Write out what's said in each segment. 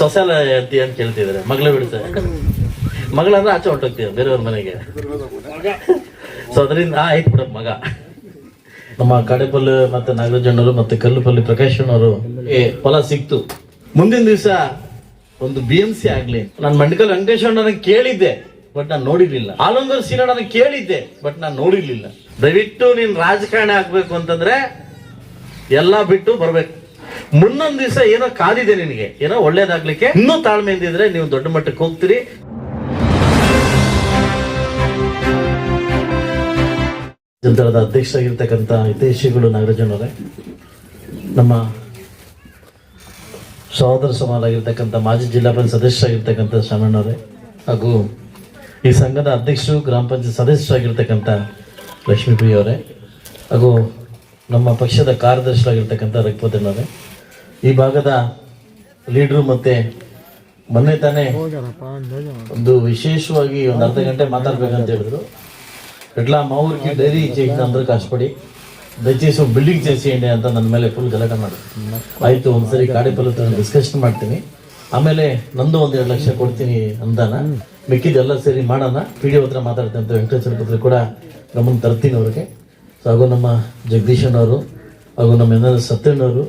ಸೊಸೆಲ್ಲ ಎತ್ತಿ ಅಂತ ಕೇಳ್ತಿದ್ದಾರೆ. ಮಗಳ ಬಿಡ್ತಾರೆ ಮಗಳಂದ್ರೆ ಆಚೆ ಹೊಟ್ಟೋಗ್ತೀವಿ ಬೇರೆಯವ್ರ ಮನೆಗೆ. ಸೊ ಅದರಿಂದ ಆಯ್ತು ಬಿಡ ಮಗ. ನಮ್ಮ ಕಡೆಪಲ್ಲು ಮತ್ತೆ ನಾಗರಾಜಣ್ಣವರು ಮತ್ತೆ ಕಲ್ಲುಪಲ್ಲಿ ಏ ಫಲ ಸಿಕ್ತು. ಮುಂದಿನ ದಿವಸ ಒಂದು ಬಿ ಎಂ ಸಿ ಆಗ್ಲಿ ನಾನು ಮಂಡಕಲ್ ವೆಂಕಟೇಶ್ವರನ ಕೇಳಿದ್ದೆ, ಬಟ್ ನಾನು ನೋಡಿರ್ಲಿಲ್ಲ. ಆಲೊಂದರ್ ಸೀನಣ್ಣನ ಕೇಳಿದ್ದೆ, ಬಟ್ ನಾನು ನೋಡಿರ್ಲಿಲ್ಲ. ದಯವಿಟ್ಟು ನೀನ್ ರಾಜಕಾರಣಿ ಆಗ್ಬೇಕು ಅಂತಂದ್ರೆ ಎಲ್ಲ ಬಿಟ್ಟು ಬರ್ಬೇಕು. ಮುನ್ನೊಂದ್ ದಿವಸ ಏನೋ ಕಾದಿದೆ ನಿನಗೆ, ಏನೋ ಒಳ್ಳೇದಾಗ್ಲಿಕ್ಕೆ, ಇನ್ನೂ ತಾಳ್ಮೆಯಿಂದ ಇದ್ರೆ ನೀವು ದೊಡ್ಡ ಮಟ್ಟಕ್ಕೆ ಹೋಗ್ತೀರಿ. ಜನತಾಳದ ಅಧ್ಯಕ್ಷರಾಗಿರ್ತಕ್ಕಂಥ ಹಿತೈಷಿಗಳು ನಾಗರಾಜನವರೇ, ನಮ್ಮ ಸಹೋದರ ಸಮಾನಾಗಿರ್ತಕ್ಕಂಥ ಮಾಜಿ ಜಿಲ್ಲಾ ಪಂಚಾಯತ್ ಸದಸ್ಯರಾಗಿರ್ತಕ್ಕಂಥ ಶ್ರಮಣ್ಣವರೇ ಹಾಗೂ ಈ ಸಂಘದ ಅಧ್ಯಕ್ಷರು, ಗ್ರಾಮ ಪಂಚಾಯತ್ ಸದಸ್ಯರಾಗಿರ್ತಕ್ಕಂಥ ಲಕ್ಷ್ಮೀಪ್ರಿಯವರೇ ಹಾಗೂ ನಮ್ಮ ಪಕ್ಷದ ಕಾರ್ಯದರ್ಶಿಯಾಗಿರ್ತಕ್ಕಂಥ ರಘುಪತಣ್ಣವರೇ ಈ ಭಾಗದ ಲೀಡ್ರು ಮತ್ತೆ ಮೊನ್ನೆ ತಾನೇ ಒಂದು ವಿಶೇಷವಾಗಿ ಒಂದು ಅರ್ಧ ಗಂಟೆ ಮಾತಾಡ್ಬೇಕಂತ ಹೇಳಿದ್ರು. ఇట్లా మా ಡೈರಿ డైరీ చేయకుండా అందరూ కష్టపడి దయచేసి ಬಿಲ್ಡಿಂಗ್ ಅಂತ ನನ್ನ ಮೇಲೆ ಫುಲ್ ಗಲಾಟೆ ಮಾಡಿದ್ರು ಆಯ್ತು, ಒಂದ್ಸರಿ ಗಾಡಿ ಪಲ್ಲ ಡಿಸ್ಕಶನ್ ಮಾಡ್ತೀನಿ. ಆಮೇಲೆ ನಂದು ಒಂದು ಎರಡು ಲಕ್ಷ ಕೊಡ್ತೀನಿ ಅಂದಾನ. ಮಿಕ್ಕಿದೆಲ್ಲ ಸೇರಿ ಮಾಡೋಣ. ಪಿ ಡಿ ಹತ್ರ ಮಾತಾಡ್ತೀನಿ ಅಂತ ವೆಂಕಟೇಶ್ವರ ಪತ್ರ ಕೂಡ ನಮ್ಮನ್ನು ತರ್ತೀನಿ ಅವ್ರಿಗೆ. ಸೊ, ಹಾಗೂ ನಮ್ಮ ಜಗದೀಶನವರು ಹಾಗೂ ನಮ್ಮ ಎನ್ ಎಸ್ ಸತ್ಯನವರು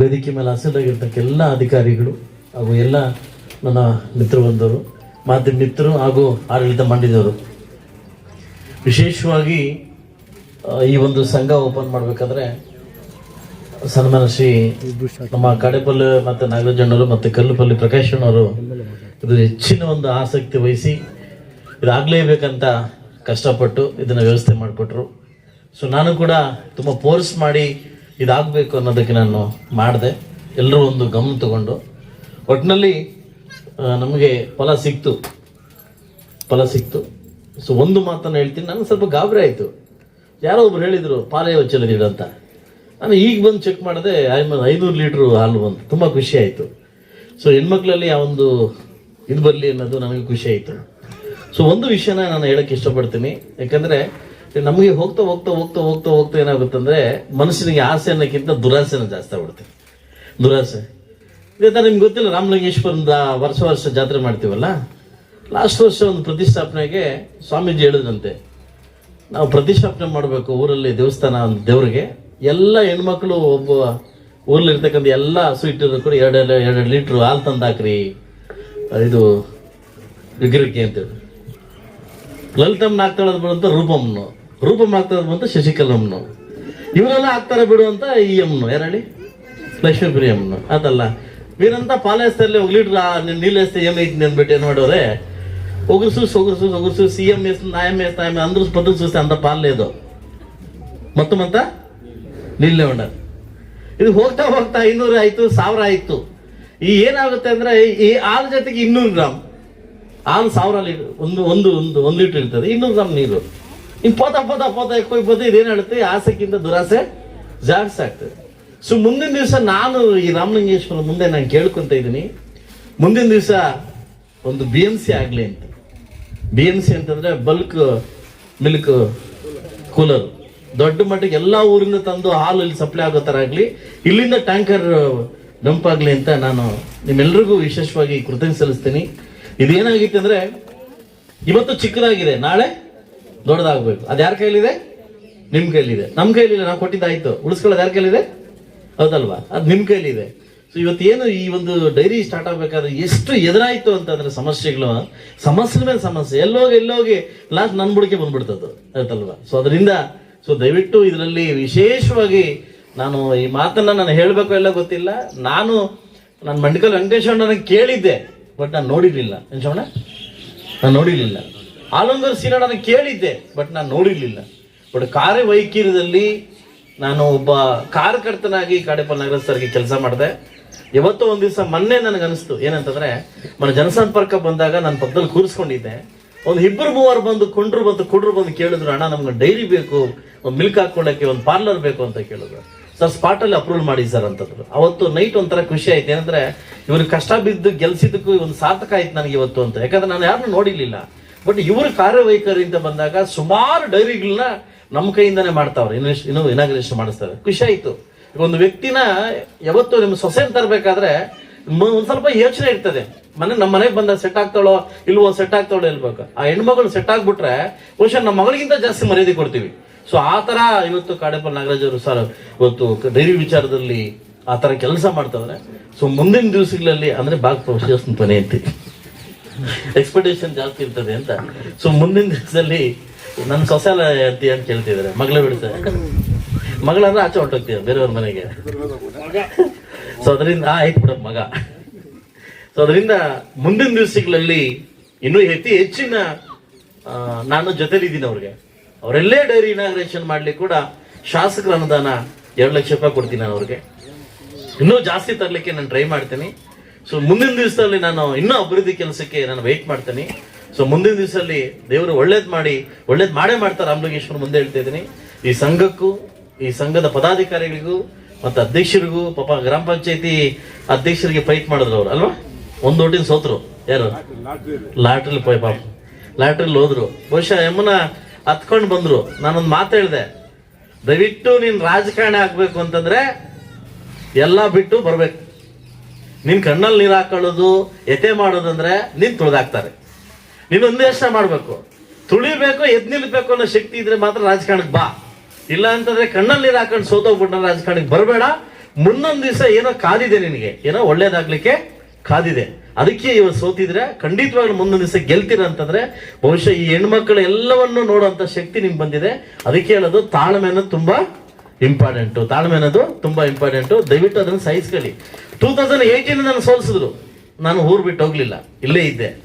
ವೇದಿಕೆ ಮೇಲೆ ಹಾಸನಾಗಿರ್ತಕ್ಕ ಎಲ್ಲ ಅಧಿಕಾರಿಗಳು ಹಾಗೂ ಎಲ್ಲ ನನ್ನ ಮಿತ್ರ ಬಂದವರು ಮಾಧ್ಯಮ ಮಿತ್ರರು ಹಾಗೂ ಆಡಳಿತ ಮಂಡಿದವರು ವಿಶೇಷವಾಗಿ ಈ ಒಂದು ಸಂಘ ಓಪನ್ ಮಾಡಬೇಕಾದ್ರೆ ಸನ್ಮಾನ ಶ್ರೀ ನಮ್ಮ ಕಡೆಪಲ್ಲು ಮತ್ತು ನಾಗರಾಜಣ್ಣವರು ಮತ್ತು ಕಲ್ಲುಪಲ್ಲಿ ಪ್ರಕಾಶಣ್ಣವರು ಇದು ಹೆಚ್ಚಿನ ಒಂದು ಆಸಕ್ತಿ ವಹಿಸಿ ಇದಾಗಲೇಬೇಕಂತ ಕಷ್ಟಪಟ್ಟು ಇದನ್ನು ವ್ಯವಸ್ಥೆ ಮಾಡಿಕೊಟ್ರು. ಸೊ ನಾನು ಕೂಡ ತುಂಬ ಫೋರ್ಸ್ ಮಾಡಿ ಇದಾಗಬೇಕು ಅನ್ನೋದಕ್ಕೆ ನಾನು ಮಾಡಿದೆ. ಎಲ್ಲರೂ ಒಂದು ಗಮನ ತಗೊಂಡು. ಒಟ್ಟಿನಲ್ಲಿ ನಮಗೆ ಫಲ ಸಿಕ್ತು. ಫಲ ಸಿಕ್ತು. ಸೊ, ಒಂದು ಮಾತನ್ನು ಹೇಳ್ತೀನಿ. ನನಗೆ ಸ್ವಲ್ಪ ಗಾಬರಿ ಆಯಿತು. ಯಾರೋ ಒಬ್ರು ಹೇಳಿದರು ಪಾಲಯ ಚೆಲ್ಲದಿಡ ಅಂತ. ನಾನು ಈಗ ಬಂದು ಚೆಕ್ ಮಾಡಿದೆ ಐನೂರು ಲೀಟ್ರು ಹಾಲು ಬಂತು. ತುಂಬ ಖುಷಿ ಆಯಿತು. ಸೊ, ಹೆಣ್ಮಕ್ಳಲ್ಲಿ ಆ ಒಂದು ಇದು ಬರಲಿ ಅನ್ನೋದು ನನಗೆ ಖುಷಿ ಆಯಿತು. ಸೊ, ಒಂದು ವಿಷಯನ ನಾನು ಹೇಳೋಕ್ಕೆ ಇಷ್ಟಪಡ್ತೀನಿ. ಯಾಕಂದರೆ ನಮಗೆ ಹೋಗ್ತಾ ಹೋಗ್ತಾ ಹೋಗ್ತಾ ಹೋಗ್ತಾ ಹೋಗ್ತಾ ಏನಾಗುತ್ತಂದ್ರೆ ಮನುಷ್ಯನಿಗೆ ಆಸೆ ಅನ್ನೋಕ್ಕಿಂತ ದುರಾಸೆನ ಜಾಸ್ತಿ ಆಗ್ಬಿಡುತ್ತೆ. ದುರಾಸೆ. ಇದೇ ನಿಮ್ಗೆ ಗೊತ್ತಿಲ್ಲ, ರಾಮಲಿಂಗೇಶ್ವರದ ವರ್ಷ ವರ್ಷ ಜಾತ್ರೆ ಮಾಡ್ತೀವಲ್ಲ? ಲಾಸ್ಟ್ ವರ್ಷ ಒಂದು ಪ್ರತಿಷ್ಠಾಪನೆಗೆ ಸ್ವಾಮೀಜಿ ಹೇಳಿದ್ರಂತೆ, ನಾವು ಪ್ರತಿಷ್ಠಾಪನೆ ಮಾಡಬೇಕು ಊರಲ್ಲಿ ದೇವಸ್ಥಾನ ಒಂದು ದೇವ್ರಿಗೆ. ಎಲ್ಲ ಹೆಣ್ಮಕ್ಳು ಒಬ್ಬ ಊರಲ್ಲಿ ಇರ್ತಕ್ಕಂಥ ಎಲ್ಲ ಇಟ್ಟಿರೋ ಕೂಡ ಎರಡು ಎರಡು ಲೀಟ್ರ್ ಹಾಲು ತಂದು ಹಾಕ್ರಿ ಇದು ವಿಗ್ರಹಕ್ಕೆ ಅಂತೇಳಿ ಲಲಿತಮ್ಮನ ಆಗ್ತಾಳದ್ ಬಂತ ರೂಪಮ್ಮನು ರೂಪ ಮಾಡ್ತಾ ಬಂತು ಶಶಿಕಲಮ್ನು ಇವರೆಲ್ಲ ಆಗ್ತಾರೆ ಬಿಡು ಅಂತ ಈ ಎಮ್ನು ಯಾರು ಲಕ್ಷ್ಮೀಪುರಿ ಪ್ರಿಯಮ್ನು ಅದಲ್ಲ. ವೀರಂತ ಪಾಲೇಸ್ತಲ್ಲಿ ಒಗ್ಲಿಟ್ರ ನೀಲೇಸ್ತ ಎಂ ಐತಿ ಅಂದ್ಬಿಟ್ಟು ಏನು ಮಾಡೋರೆ? ಒಗರ್ಸು ಒಗರ್ಸೂಸ್ ಒಗರ್ಸು ಸಿ ಎಂ ಎಸ್ ನಾ ಎಂ ಎಸ್ ನಾ ಎಂ ಅಂದ್ರೂ ಪದ್ದು ಸೂಸ್ ಅಂತ ಪಾಲೇದು ಮತ್ತು ಮತ್ತ ನಿಲ್ಲೇ ಉಂಡ ಇದು ಹೋಗ್ತಾ ಹೋಗ್ತಾ ಇನ್ನೂರು ಆಯಿತು, ಸಾವಿರ ಆಯಿತು. ಈ ಏನಾಗುತ್ತೆ ಅಂದರೆ, ಈ ಹಾಲು ಜೊತೆಗೆ ಇನ್ನೂರು ಗ್ರಾಮ್. ಹಾಲು ಸಾವಿರ ಲೀಟರ್ ಒಂದು ಒಂದು ಒಂದು ಒಂದು ಲೀಟ್ರ್ ಇರ್ತದೆ, ಇನ್ನೂರು ಗ್ರಾಮ್ ನೀರು. ಇನ್ನು ಪೋತ ಪೋತ ಪೋತ ಹೋಗ್ಬೋದು ಇದೇನು ಹೇಳುತ್ತೆ? ಆಸೆಗಿಂತ ದುರಾಸೆ ಜಾಸ್ತಿ ಆಗ್ತದೆ. ಸೊ ಮುಂದಿನ ದಿವಸ ನಾನು ಈ ರಾಮಲಿಂಗೇಶ್ವರ ಮುಂದೆ ನಾನು ಕೇಳ್ಕೊತ ಇದ್ದೀನಿ. ಮುಂದಿನ ದಿವಸ ಒಂದು ಬಿ ಎಂ ಸಿ ಆಗಲಿ ಅಂತ. ಬಿ ಎಂ ಸಿ ಅಂತಂದರೆ ಬಲ್ಕ್ ಮಿಲ್ಕ್ ಕೂಲರ್ ದೊಡ್ಡ ಮಟ್ಟಿಗೆ ಎಲ್ಲ ಊರಿಂದ ತಂದು ಹಾಲು ಇಲ್ಲಿ ಸಪ್ಲೈ ಆಗೋ ಥರ ಆಗಲಿ. ಇಲ್ಲಿಂದ ಟ್ಯಾಂಕರ್ ಡಂಪ್ ಆಗಲಿ ಅಂತ ನಾನು ನಿಮ್ಮೆಲ್ಲರಿಗೂ ವಿಶೇಷವಾಗಿ ಕೃತಜ್ಞ ಸಲ್ಲಿಸ್ತೀನಿ. ಇದೇನಾಗಿತ್ತು ಅಂದರೆ, ಇವತ್ತು ಚಿಕ್ಕದಾಗಿದೆ. ನಾಳೆ ದೊಡ್ಡದಾಗಬೇಕು. ಅದು ಯಾರ ಕೈಲಿದೆ ನಿಮ್ಮ ಕೈಲಿದೆ ನಮ್ಮ ಕೈಲಿಲ್ಲ ನಾವು ಕೊಟ್ಟಿದ್ದಾಯ್ತು. ಉಳಿಸ್ಕೊಳ್ಳೋದು ಯಾರ ಕೈಲಿದೆ ಹೌದಲ್ವಾ? ಅದು ನಿಮ್ಮ ಕೈಲಿದೆ ಸೊ ಇವತ್ತೇನು ಈ ಒಂದು ಡೈರಿ ಸ್ಟಾರ್ಟ್ ಆಗ್ಬೇಕಾದ್ರೆ ಎಷ್ಟು ಎದುರಾಯಿತು ಅಂತಂದ್ರೆ ಸಮಸ್ಯೆಗಳು ಸಮಸ್ಯೆ ಮೇಲೆ ಸಮಸ್ಯೆ. ಎಲ್ಲೋಗಿ ಎಲ್ಲೋಗಿ ಲಾಸ್ಟ್ ನನ್ನ ಬುಡಿಕೆ ಬಂದ್ಬಿಡ್ತದ್ದು. ಆಯ್ತಲ್ವಾ? ಸೊ ಅದರಿಂದ ಸೊ ದಯವಿಟ್ಟು ಇದರಲ್ಲಿ ವಿಶೇಷವಾಗಿ ನಾನು ಈ ಮಾತನ್ನ ನಾನು ಹೇಳಬೇಕು ಎಲ್ಲ ಗೊತ್ತಿಲ್ಲ. ನಾನು ನನ್ನ ಮಂಡಿಕಲ್ ವೆಂಕಟೇಶ್ವರ ಕೇಳಿದ್ದೆ ಬಟ್ ನಾನು ನೋಡಿರಲಿಲ್ಲ. ಶ್ರವಣ ನಾನು ನೋಡಿರ್ಲಿಲ್ಲ. ಆಲಂಗೂರ್ ನಾನು ಕೇಳಿದ್ದೆ ಬಟ್ ನಾನು ನೋಡಿರಲಿಲ್ಲ. ಬಟ್ ಕಾರ್ಯವೈಖರ್ಯದಲ್ಲಿ ನಾನು ಒಬ್ಬ ಕಾರ್ಯಕರ್ತನಾಗಿ ಕಾಡೆಪಲ್ ನಗರ ಸರ್ಗೆ ಕೆಲಸ ಮಾಡಿದೆ. ಇವತ್ತು ಒಂದು ದಿವಸ ಮೊನ್ನೆ ನನಗೆ ಅನಿಸ್ತು ಏನಂತಂದ್ರೆ ಮನ ಜನಸಂಪರ್ಕ ಬಂದಾಗ ನಾನು ಪಕ್ಕದಲ್ಲಿ ಕೂರಿಸ್ಕೊಂಡಿದ್ದೆ. ಒಂದು ಇಬ್ಬರು ಮೂವರು ಬಂದು ಕೊಂಡ್ರು ಬಂದು ಕುಡ್ರು ಬಂದು ಕೇಳಿದ್ರು, ಅಣ್ಣ, ನಮ್ಗೆ ಡೈರಿ ಬೇಕು, ಒಂದು ಮಿಲ್ಕ್ ಹಾಕೊಳ್ಳೋಕೆ ಒಂದು ಪಾರ್ಲರ್ ಬೇಕು ಅಂತ ಕೇಳಿದ್ರು. ಸರ್ ಸ್ಪಾಟಲ್ಲಿ ಅಪ್ರೂವಲ್ ಮಾಡಿ ಸರ್ ಅಂತಂದ್ರು. ಅವತ್ತು ನೈಟ್ ಒಂಥರ ಖುಷಿ ಆಯ್ತು. ಏನಂದ್ರೆ ಇವ್ರಿಗೆ ಕಷ್ಟ ಬಿದ್ದು ಗೆಲ್ಸಿದ್ದಕ್ಕೂ ಒಂದು ಸಾರ್ಥಕ ಆಯ್ತು ನನಗೆ ಇವತ್ತು ಅಂತ. ಯಾಕಂದ್ರೆ ನಾನು ಯಾರನ್ನೂ ನೋಡಿರ್ಲಿಲ್ಲ. ಬಟ್ ಇವ್ರ ಕಾರ್ಯವೈಖರಿಯಿಂದ ಬಂದಾಗ ಸುಮಾರು ಡೈರಿಗಳನ್ನ ನಮ್ಮ ಕೈಯಿಂದಾನೆ ಮಾಡ್ತಾವ್ರೆ. ಇನ್ವೆಸ್ಟ್ ಇನ್ನೂ ಇನಾಗ್ರೇಷನ್ ಮಾಡಿಸ್ತಾರೆ. ಖುಷಿ ಆಯ್ತು. ಒಂದು ವ್ಯಕ್ತಿನ ಯಾವತ್ತು ನಿಮ್ಮ ಸೊಸೆನ್ ತರಬೇಕಾದ್ರೆ ಒಂದ್ ಸ್ವಲ್ಪ ಯೋಚನೆ ಇರ್ತದೆ. ಮನೆ ನಮ್ಮ ಮನೆಗೆ ಬಂದ ಸೆಟ್ ಆಗ್ತಾಳೋ ಇಲ್ವೋ ಸೆಟ್ ಆಗ್ತಾಳೋ ಇಲ್ಬೇಕು ಆ ಹೆಣ್ಮಗಳು ಸೆಟ್ ಆಗ್ಬಿಟ್ರೆ ಬಹುಶಃ ನಮ್ಮ ಮಗಳಿಗಿಂತ ಜಾಸ್ತಿ ಮರ್ಯಾದೆ ಕೊಡ್ತೀವಿ. ಸೊ ಆ ತರ ಇವತ್ತು ಕಾಡೆಪ್ಪ ನಾಗರಾಜ್ ಅವರು ಸರ್, ಇವತ್ತು ಡೈರಿ ವಿಚಾರದಲ್ಲಿ ಆ ತರ ಕೆಲಸ ಮಾಡ್ತಾವ್ರೆ. ಸೊ ಮುಂದಿನ ದಿವಸಗಳಲ್ಲಿ ಅಂದ್ರೆ ಬಾಗ್ ಪ್ರಶಸ್ತಿ ಐತಿ ಎಕ್ಸ್ಪೆಕ್ಟೇಷನ್ ಜಾಸ್ತಿ ಇರ್ತದೆ ಅಂತ. ಸೊ ಮುಂದಿನ ದಿವಸದಲ್ಲಿ ನನ್ನ ಸೊಸೆಲ ಅತ್ತಿ ಅಂತ ಕೇಳ್ತಿದ್ದಾರೆ ಮಗಳ ಬಿಡ್ತಾರೆ ಮಗಳಂದ್ರೆ ಆಚೆ ಹೊಟ್ಟೋಗ್ತೀವಿ ಬೇರೆಯವ್ರ ಮನೆಗೆ? ಸೊ ಅದರಿಂದ ಆಯ್ತು ಬಿಡ ಮಗ. ಸೊ ಅದರಿಂದ ಮುಂದಿನ ದಿವಸಗಳಲ್ಲಿ ಇನ್ನೂ ಅತಿ ಹೆಚ್ಚಿನ ಆ, ನಾನು ಜೊತೆಲಿದ್ದೀನಿ ಅವ್ರಿಗೆ. ಅವರೆಲ್ಲೇ ಡೈರಿ ಇನಾಗ್ರೇಷನ್ ಮಾಡ್ಲಿಕ್ಕೆ ಕೂಡ ಶಾಸಕರ ಅನುದಾನ ಎರಡು ಲಕ್ಷ ರೂಪಾಯಿ ಕೊಡ್ತೀನಿ ನಾನು ಅವ್ರಿಗೆ. ಇನ್ನೂ ಜಾಸ್ತಿ ತರಲಿಕ್ಕೆ ನಾನು ಟ್ರೈ ಮಾಡ್ತೀನಿ. ಸೊ ಮುಂದಿನ ದಿವಸದಲ್ಲಿ ನಾನು ಇನ್ನೂ ಅಭಿವೃದ್ಧಿ ಕೆಲಸಕ್ಕೆ ನಾನು ವೆಯ್ಟ್ ಮಾಡ್ತೀನಿ. ಸೊ ಮುಂದಿನ ದಿವಸದಲ್ಲಿ ದೇವರು ಒಳ್ಳೇದು ಮಾಡಿ, ಒಳ್ಳೇದು ಮಾಡೇ ಮಾಡ್ತಾರೆ ರಾಮಲಿಂಗೇಶ್ವರ ಮುಂದೆ ಹೇಳ್ತಾ ಇದ್ದೀನಿ. ಈ ಸಂಘಕ್ಕೂ, ಈ ಸಂಘದ ಪದಾಧಿಕಾರಿಗಳಿಗೂ, ಮತ್ತು ಅಧ್ಯಕ್ಷರಿಗೂ, ಪಾಪ ಗ್ರಾಮ ಪಂಚಾಯತಿ ಅಧ್ಯಕ್ಷರಿಗೆ ಫೈಟ್ ಮಾಡಿದ್ರು ಅವ್ರು, ಅಲ್ವಾ? ಒಂದು ಓಟಿನ ಸೋತರು. ಯಾರು? ಲಾಟ್ರಿಲಿ ಪಾಪ. ಲಾಟ್ರಿಲಿ ಹೋದ್ರು. ಬಹುಶಃ ಯಮ್ಮನ ಹತ್ಕೊಂಡು ಬಂದರು. ನಾನೊಂದು ಮಾತು ಹೇಳಿದೆ. ದಯವಿಟ್ಟು ನೀನು ರಾಜಕಾರಣಿ ಆಗಬೇಕು ಅಂತಂದರೆ ಎಲ್ಲ ಬಿಟ್ಟು ಬರ್ಬೇಕು. ನಿನ್ ಕಣ್ಣಲ್ಲಿ ನೀರು ಹಾಕೊಳ್ಳೋದು, ಎತೆ ಮಾಡೋದಂದ್ರೆ ನೀನು ತುಳಿದಾಕ್ತಾರೆ ಒಂದೇ ಯೋಚನೆ ಮಾಡ್ಬೇಕು. ತುಳಿಬೇಕು, ಎದ್ ನಿಲ್ಬೇಕು ಅನ್ನೋ ಶಕ್ತಿ ಇದ್ರೆ ಮಾತ್ರ ರಾಜಕಾರಣಕ್ಕೆ ಬಾ. ಇಲ್ಲ ಅಂತಂದ್ರೆ ಕಣ್ಣಲ್ಲಿ ನೀರು ಹಾಕೊಂಡು ಸೋತೋಗ್ಬಿಟ್ಟ ರಾಜಕಾರಣಕ್ಕೆ ಬರಬೇಡ. ಮುಂದೊಂದು ದಿವಸ ಏನೋ ಕಾದಿದೆ ನಿನಗೆ. ಏನೋ ಒಳ್ಳೇದಾಗ್ಲಿಕ್ಕೆ ಕಾದಿದೆ. ಅದಕ್ಕೆ ಇವತ್ತು ಸೋತಿದ್ರೆ ಖಂಡಿತವಾಗ್ಲೂ ಮುಂದೊಂದು ದಿವಸ ಗೆಲ್ತೀರ ಅಂತಂದ್ರೆ ಬಹುಶಃ ಈ ಹೆಣ್ಮಕ್ಳು ಎಲ್ಲವನ್ನು ನೋಡುವಂತ ಶಕ್ತಿ ನಿಮ್ಗೆ ಬಂದಿದೆ. ಅದಕ್ಕೆ ಹೇಳೋದು ಅನ್ನೋದು ತುಂಬಾ ಇಂಪಾರ್ಟೆಂಟು. ತಾಳ್ಮೆ ಅನ್ನೋದು ತುಂಬಾ ಇಂಪಾರ್ಟೆಂಟು. ದಯವಿಟ್ಟು ಅದನ್ನು ಸಹಿಸ್ಕೊಳ್ಳಿ. ಟೂ ತೌಸಂಡ್ ಏಯ್ಟೀನ್ ನಾನು ಸೋಲ್ಸಿದ್ರು. ನಾನು ಊರು ಬಿಟ್ಟು ಹೋಗಲಿಲ್ಲ. ಇಲ್ಲೇ ಇದ್ದೆ.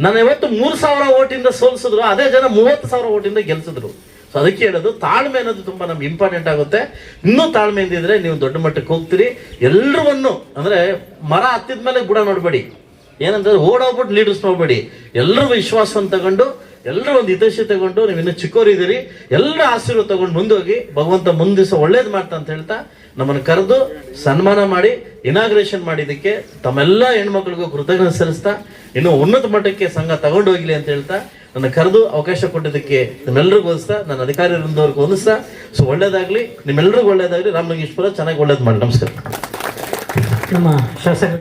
ನಾನು ಇವತ್ತು ಮೂರು ಸಾವಿರ ಓಟಿಂದ ಸೋಲ್ಸಿದ್ರು, ಅದೇ ಜನ ಮೂವತ್ತು ಸಾವಿರ ಓಟಿಂದ ಗೆಲ್ಸಿದ್ರು. ಸೊ ಅದಕ್ಕೆ ಹೇಳೋದು, ತಾಳ್ಮೆ ಅನ್ನೋದು ತುಂಬಾ ನಮ್ಗೆ ಇಂಪಾರ್ಟೆಂಟ್ ಆಗುತ್ತೆ. ಇನ್ನೂ ತಾಳ್ಮೆ ಇದ್ರೆ ನೀವು ದೊಡ್ಡ ಮಟ್ಟಕ್ಕೆ ಹೋಗ್ತೀರಿ. ಎಲ್ಲರವನ್ನು ಅಂದ್ರೆ ಮರ ಹತ್ತಿದ ಮೇಲೆ ಬುಡ ನೋಡಬೇಡಿ. ಏನಂತಂದ್ರೆ ಓಡೋಗ್ಬಿಟ್ಟು ಲೀಡರ್ಸ್ ನೋಡಬೇಡಿ. ಎಲ್ಲರೂ ವಿಶ್ವಾಸವನ್ನು ತಗೊಂಡು ಎಲ್ಲರೂ ಒಂದು ಹಿತೈಷಿ ತಗೊಂಡು, ನೀವು ಇನ್ನೂ ಚಿಕ್ಕವರಿದ್ದೀರಿ ಎಲ್ಲರ ಆಶೀರ್ವಾದ ತಗೊಂಡು ಮುಂದೋಗಿ, ಭಗವಂತ ಮುಂದಿಸ ಒಳ್ಳೇದು ಮಾಡ್ತಾ ಅಂತ ಹೇಳ್ತಾ, ನಮ್ಮನ್ನು ಕರೆದು ಸನ್ಮಾನ ಮಾಡಿ ಇನಾಗ್ರೇಷನ್ ಮಾಡಿದ್ದಕ್ಕೆ ತಮ್ಮೆಲ್ಲ ಹೆಣ್ಮಕ್ಳಿಗೂ ಕೃತಜ್ಞತೆ ಸಲ್ಲಿಸ್ತಾ, ಇನ್ನು ಉನ್ನತ ಮಟ್ಟಕ್ಕೆ ಸಂಘ ತಗೊಂಡು ಹೋಗ್ಲಿ ಅಂತ ಹೇಳ್ತಾ, ನನ್ನ ಕರೆದು ಅವಕಾಶ ಕೊಟ್ಟಿದ್ದಕ್ಕೆ ನಿಮ್ಮೆಲ್ಲರಿಗೂ ಓದಿಸ್ತಾ ನನ್ನ ಅಧಿಕಾರಿ ವೃಂದವ್ರಿಗೆ ಓದಿಸ್ತಾ ಸೊ ಒಳ್ಳೇದಾಗ್ಲಿ ನಿಮ್ಮೆಲ್ಲರಿಗೂ ಒಳ್ಳೇದಾಗ್ಲಿ, ರಾಮಲಿಂಗೇಶ್ವರ ಚೆನ್ನಾಗಿ ಒಳ್ಳೇದು ಮಾಡಿ, ನಮಸ್ಕಾರ. ನಮ್ಮ ಶಾಸಕರಿಗೆ